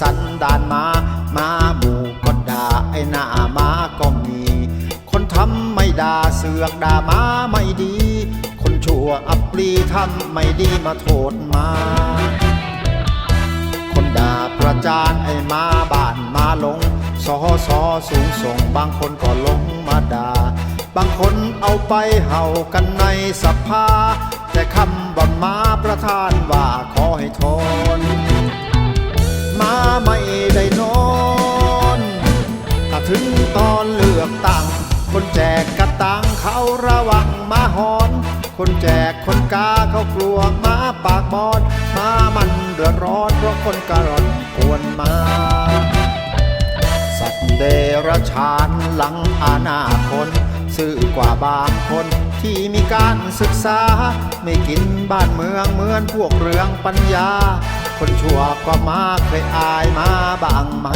สันดานมามาหมู่ก็ด่าไอ้หน้ามาก็มี คนทำไม่ด่าเสือกด่ามาไม่ดี คนชั่วอัปรีทำไม่ดีมาโทษมา คนด่าประจานไอ้มาบ้านมาลงสอสอสูงส่งบางคนก็ลงมาด่าบางคนเอาไปเห่ากันในสภา แต่คำบ่นมาประทานว่า นตัง คนแจกกระตังเขาระวังมาหอน คนแจกคนกาเขากลัวมาปากบอด มามันเดือดร้อนเพราะคนกระร่อนกวนมา สัตว์เดรัจฉานหลังอาณาคนซื่อกว่าบางคนที่มีการศึกษา ไม่กินบ้านเมืองเหมือนพวกเรืองปัญญา คนชั่วกว่ามาเคยอายมาบ้างไหม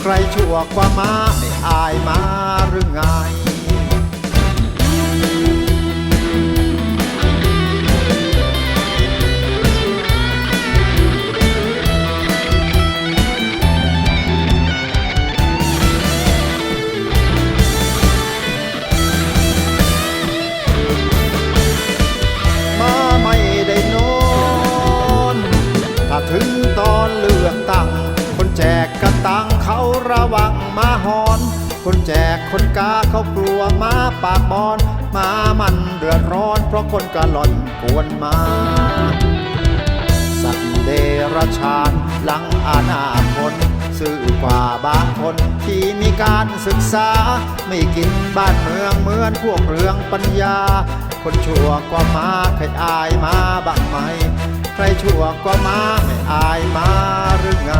ใครชั่วกว่ามาไม่อายมาหรือไง มาหอน คนแจกคนกาเขากลัวมาปากบอนมามันเดือดร้อน เพราะคนกะหล่อนกวนมาสัตว์เดรัจฉานหลังอาณาคนซื่อกว่าบางคนที่มีการศึกษา ไม่กินบ้านเมืองเหมือนพวกเรืองปัญญา คนชั่วกว่ามาเคยอายมาบ้างไหม ใครชั่วกว่ามาไม่อายมาหรือไง